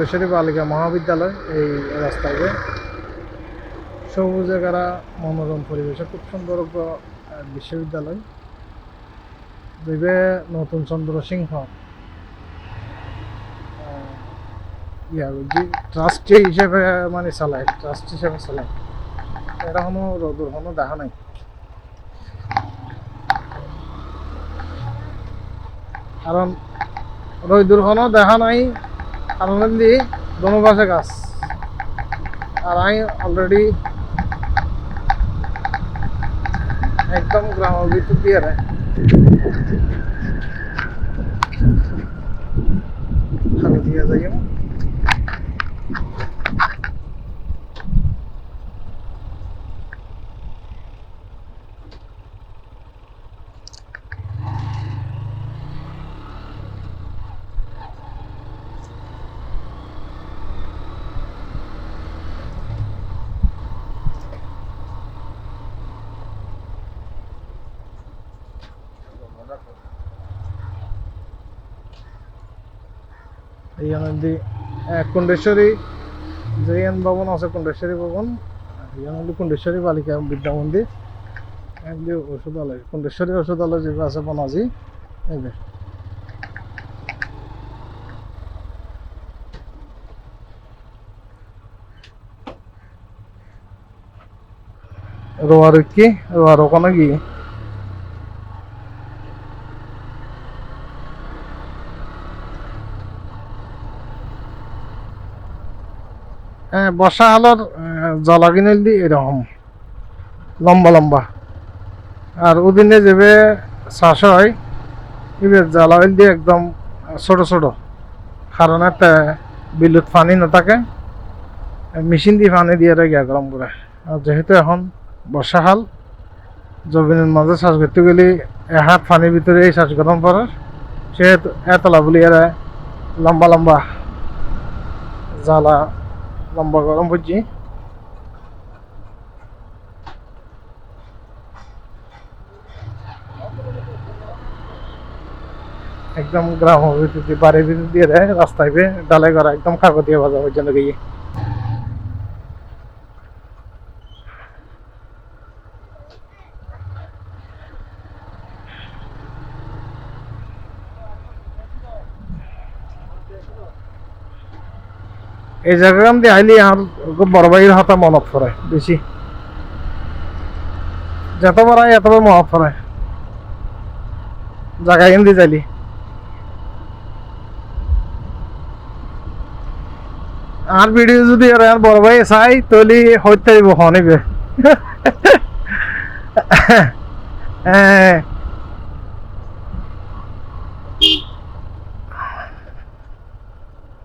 কুণ্ডেশ্বরী বালিকা মহাবিদ্যালয় এই রাস্তায় সবুজে গারা মনোরম পরিবেশে খুব সুন্দর বিশ্ববিদ্যালয়। দিবে নতুন চন্দ্র সিংহ। ট্রাস্টি হিসেবে মানে চালায়, ট্রাস্ট হিসেবে চালায়। এটা কোনো রোদুর কোনো দেখা নাই। কারণ রোদুর কোনো দেখা নাই। কারণ দমবাসা গাছ। আর আমি অলরেডি একদম গ্রামের ভিতর দিয়ে রে ভালো দিয়ে যাই এই নদী কুণ্ডেশ্বরী জৈন ভবন আছে, কুণ্ডেশ্বরী ভবন। এই নদী কুণ্ডেশ্বরী বালিকা বিদ্যা মন্দির এমনি ওষুধালয় কুণ্ডেশ্বরী ওষুধালয় যেগুলো আছে বনাজি। এইবার রোয়ার কি রোয়ার ওখানে গিয়ে বর্ষা আলোর জলা কিনে দি এরকম। লম্বা লম্বা। আর ওদিনে যাবে চাষ হয় এবার জ্বালা দি একদম ছোট ছোট। কারণ একটা বিদ্যুৎ পানি নাথাকে মেশিন দিয়ে পানি দিয়ে গিয়া গরম করে। আর যেহেতু এখন বর্ষাকাল জমিনের মাঝে শ্বাস করতে গেলে এহাত পানির ভিতরে এই শ্বাস গরম করার, সেহেতু এতলা বলি এরা লম্বা লম্বা জ্বালা লম্বা গরম করছি একদম গ্রাম ভিতর দিয়ে বাড়ির ভিতর দিয়ে দেয় রাস্তায় বে ডালাই করা একদম কাকতিয়া বাজা পর্যন্ত গিয়ে এই জায়গাখান দিয়ে আইলে আর বড় ভাইয়ের হাতে মনত পড়ে বেশি। যতবার আয় এতবার মনত পড়ে জায়গা হিন্দি যাইলি। আর ভিডিও যদি আর বড় ভাই চাই, তাহলে হইতে দিব হনিবে। হ্যাঁ।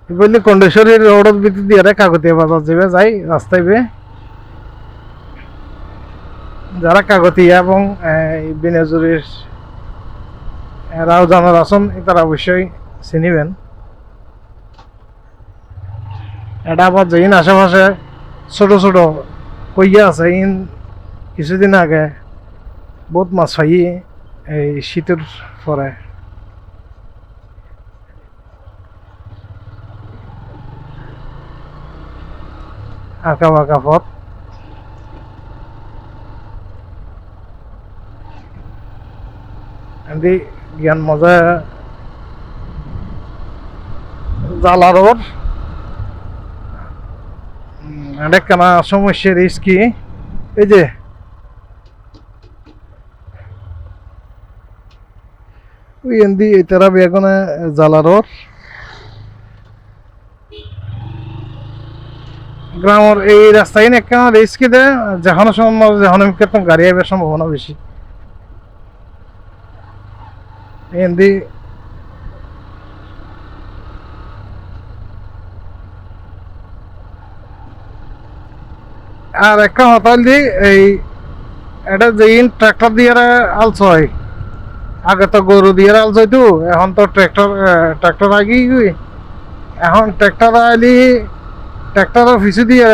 বললি কন্ডেশ্বরীর রোডের ভিতর দিয়ে রে কাগতিয়া বাজার যাবে যাই, রাস্তায় বে। যারা কাগতিয়া এবং বিনেজুরির এরাও জানার আসন তারা অবশ্যই চিনিবেন। এটা আবার যেইন আশেপাশে ছোট ছোট কইয়া আছে, ইন কিছুদিন আগে বহুত মাছ পাই এই শীতের পরে। আঁকা বাঁকা পথ এমনি জ্ঞান মজা জালারোর অনেক কেনা সমস্যা রিস্কি এই যে। ওই এন্দি এতারা বেগুনে জালারোর গ্রামের এই রাস্তায় না কেন রিস্কি দে যখন সম্ভব, যখন কেতন গাড়ি আইবার সম্ভাবনা বেশি। এন্দি আর একটা হতাল দি এই এটা যেইন ট্রাক্টর দিয়ে আলস হয়, আগে তো গরু দিয়ে আলস হইতো, এখন তো ট্রাক্টর ট্রাক্টর আগেই এখন ট্রাক্টর আইলি ট্রাক্টরের পিছু দিয়ে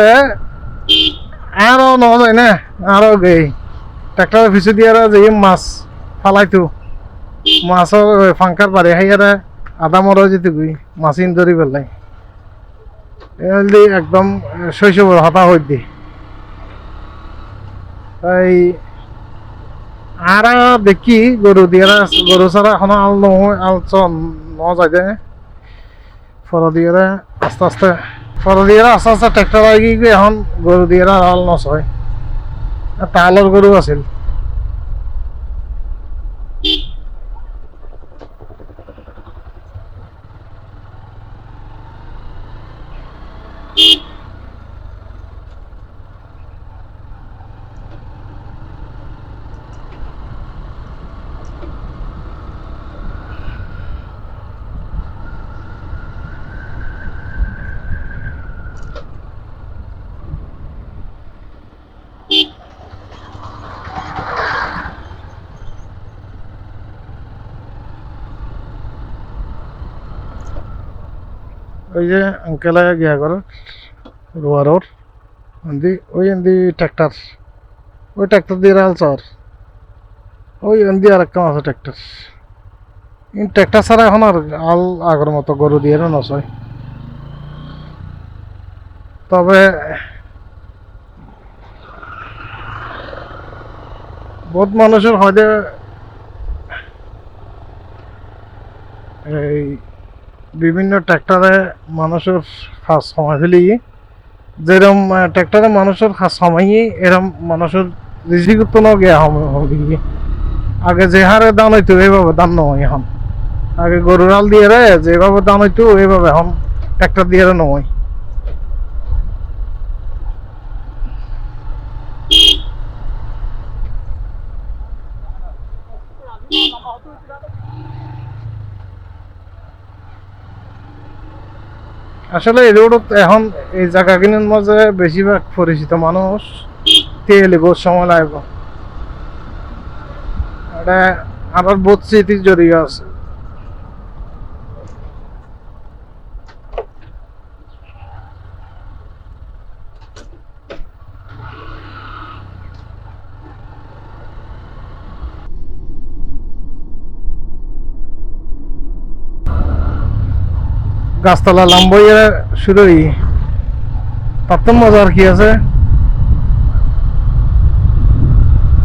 আরও ন যায় না? আরও গেই ট্রাক্টরের পিছু দিয়ে যে মাছ ফালাইতো মাছৰ ফাংকাৰ খাই আৰু আধা মৰা যেতে গৈ মাছ ইন ধৰি পেলাই। একদম শৈশবের হতা হই দি তাই আর দেখি গরু দিয়ে গরু ছাড়া এখনও আল নহয়, আল ন যায় দে। ফর দিয়ে আস্তে আস্তে ফর দিয়ে আস্তে আস্তে ট্রেক্টর গিয়ে এখন গরু দিয়ে আল হয়। তালৰ গৰু আছিল। ওই যে আঙ্কেলে গিয়া করে রোয়ারোর এন্দি, ওই এন্দি ট্র্যাক্টর ওই ট্র্যাক্টর দিয়ে রাল চর ওই এন্দি আর একটা আছে ট্র্যাক্টর ট্র্যাক্টর ছাড়া এখন আর আল আগের মতো গরু দিয়ে নচয়। তবে বহুত মানুষের হয়তো এই বিভিন্ন ট্র্যাক্টরে মানুষের কাজ সময় ফেলি যেরকম ট্র্যাক্টরে মানুষের কাজ সময়ই এরম মানুষের রিজিক তো গিয়া হবে আগে যে হারে দান হইতো এইভাবে দান নয় এখন। আগে গরুরাল দিয়ে রে, যেভাবে দান হইতো এইভাবে এখন ট্র্যাক্টর দিয়ে নয় আসলে এই রোডত এখন এই জায়গাগুলির মধ্যে বেশিরভাগ পরিচিত মানুষ তেল বহুত সময় লাগবে এটা আমার বহুত স্মৃতির জড়িয়ে আছে। গাছতলা লাম্বইয়ে শুরুই তার তো মজার কি আছে?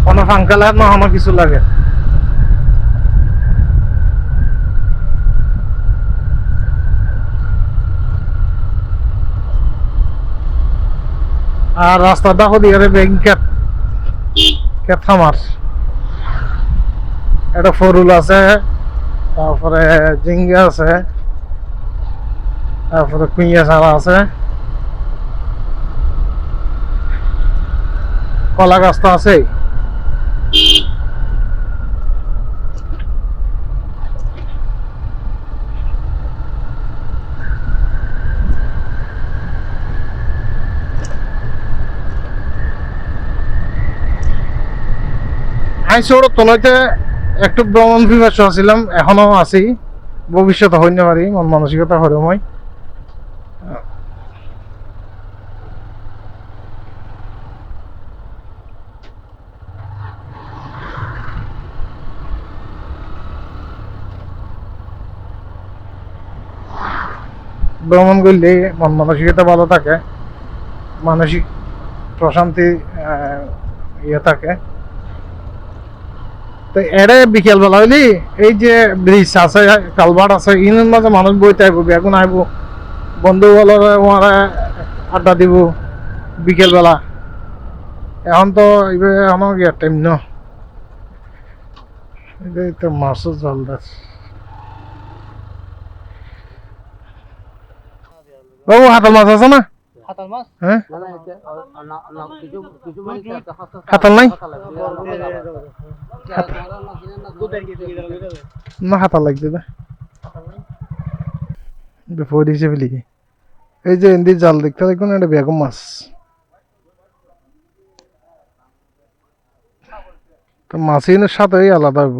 কোনো ফাঙ্কালে না, আমার কিছু লাগে। আর রাস্তাটা হদি আরে ব্যাংকেট কেট থামার একটা ফরুল আছে, তারপরে জিঙ্গা আছে। তারপরে কুইয়া ছাড়া আছে কলা গাছ তো আছেই আমি ছোট তলাইতে একটু ভ্রমণ বিভাস আছিলাম এখনও আছি। ভবিষ্যতে হইতে পারি, মন মানসিকতা হরে ভ্রমণ করলে মন মানসিকতা ভালো থাকে, মানসিক প্রশান্তি ইয়ে থাকে। তো এরে বিকেল বেলা হইলি, এই যে ব্রিজ আছে, কালভার্ট আছে ইনের মাঝে মানুষ বইতে আইব, বেগুন আইব, বন্ধু বলর ওরা আড্ডা দিব বিকেল বেলা। এখন তো আমার টাইম ন? তো মাছও জল দাস বাবু হাতাল মাছ আছে না হাতাল মাছ হ্যাঁ হাতাল হাতাল নাই না হাতা লাগছে না বিপদ হিসেবে লিখি এই যে এন্দি জাল দেখতে দেখুন এটা বেগম মাছ তো মাছিনের সাথেই আলাদা হইব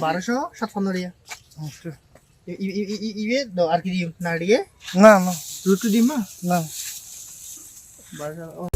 বারোশো সাতপন্ন ইবে দাও আর কি দিম? না দিয়ে না না। রুটু দিম? না। না বারোশো